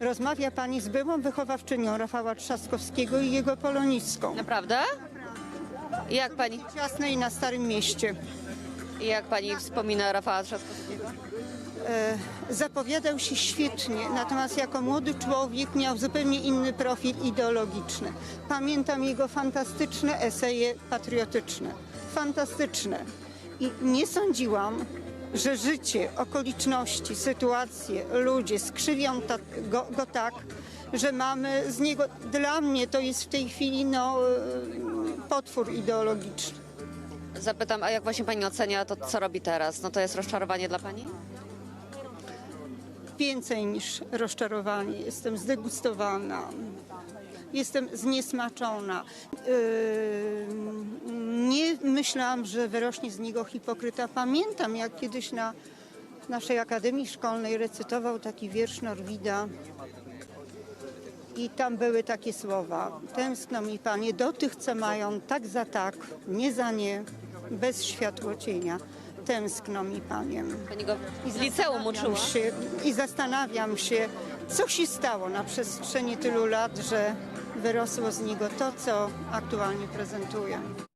Rozmawia pani z byłą wychowawczynią Rafała Trzaskowskiego i jego polonistką. Naprawdę? Jak pani, Ciasnej na Starym Mieście. jak pani wspomina Rafała Trzaskowskiego? Zapowiadał się świetnie, natomiast jako młody człowiek miał zupełnie inny profil ideologiczny. Pamiętam jego fantastyczne eseje patriotyczne. Fantastyczne. I nie sądziłam, że życie, okoliczności, sytuacje, ludzie skrzywią ta, go, go tak, że mamy z niego, dla mnie to jest w tej chwili no, e, potwór ideologiczny. Zapytam, a jak właśnie pani ocenia to, co robi teraz? No to jest rozczarowanie dla pani? więcej niż rozczarowanie. Jestem zdegustowana. Jestem zniesmaczona. Yy, myślałam, że wyrośnie z niego hipokryta. Pamiętam, jak kiedyś na naszej akademii szkolnej recytował taki wiersz Norwida. I tam były takie słowa. Tęskno mi, panie, do tych, co mają tak za tak, nie za nie, bez światłocienia. Tęskno mi, panie. Pani go I w liceum uczyła? Się, I zastanawiam się, co się stało na przestrzeni tylu lat, że wyrosło z niego to, co aktualnie prezentuje.